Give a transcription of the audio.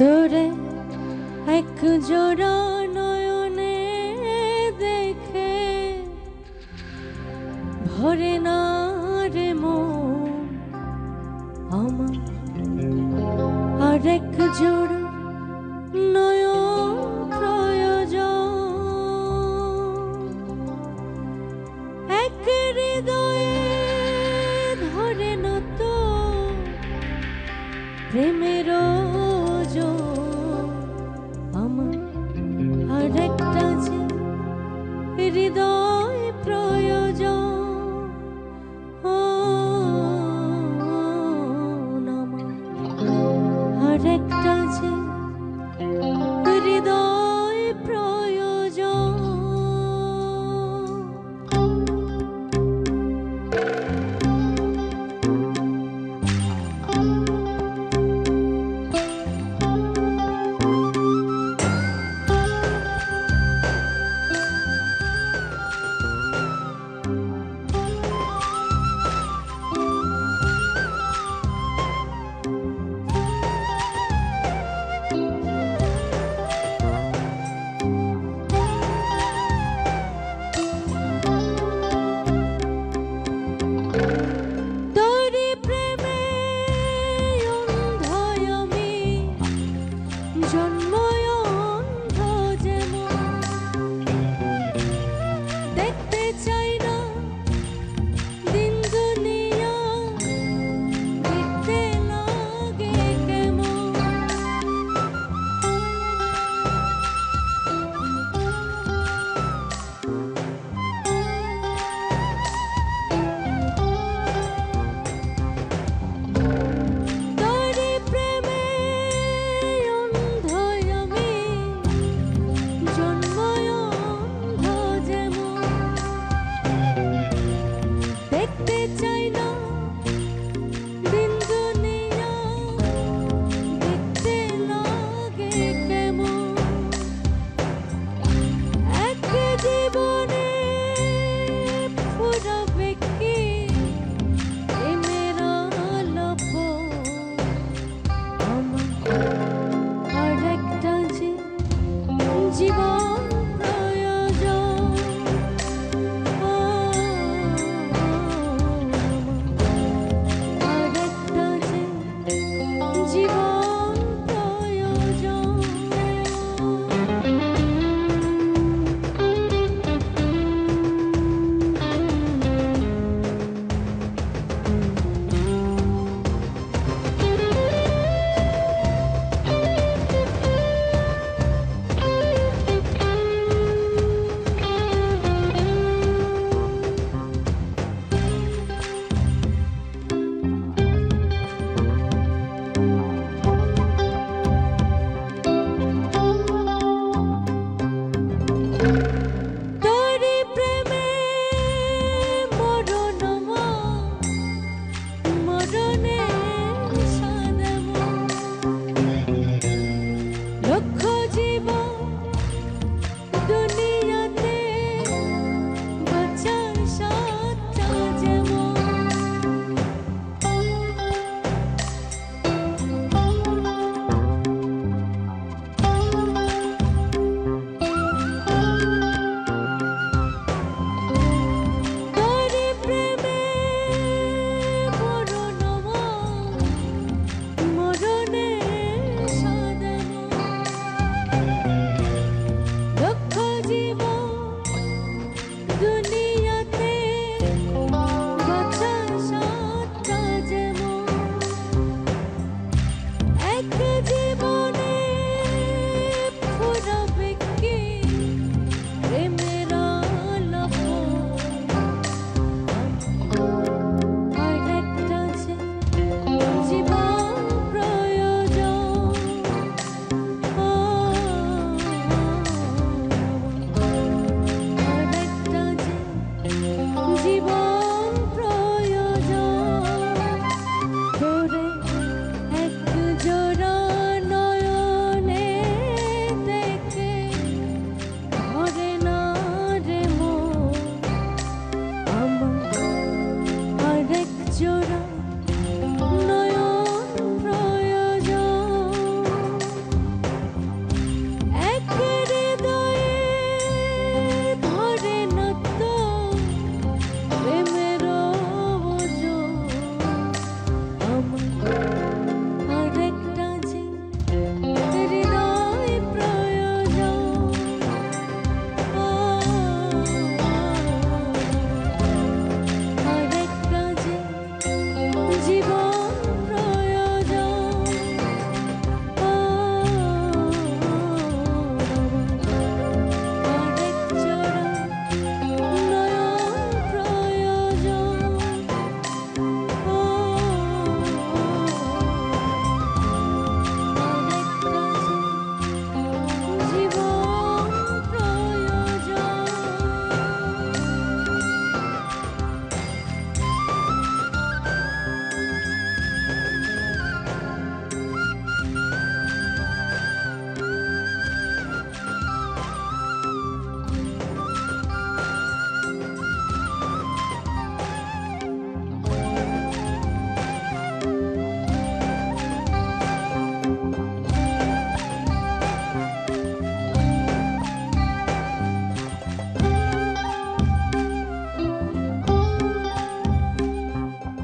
তোরে এক জোড়া নয়নে দেখে ভরে না রে মন আমার। আর এক জোড়া নয়ন প্রয়োজন। এক হৃদয়ে ধরে না তো প্রেমেরও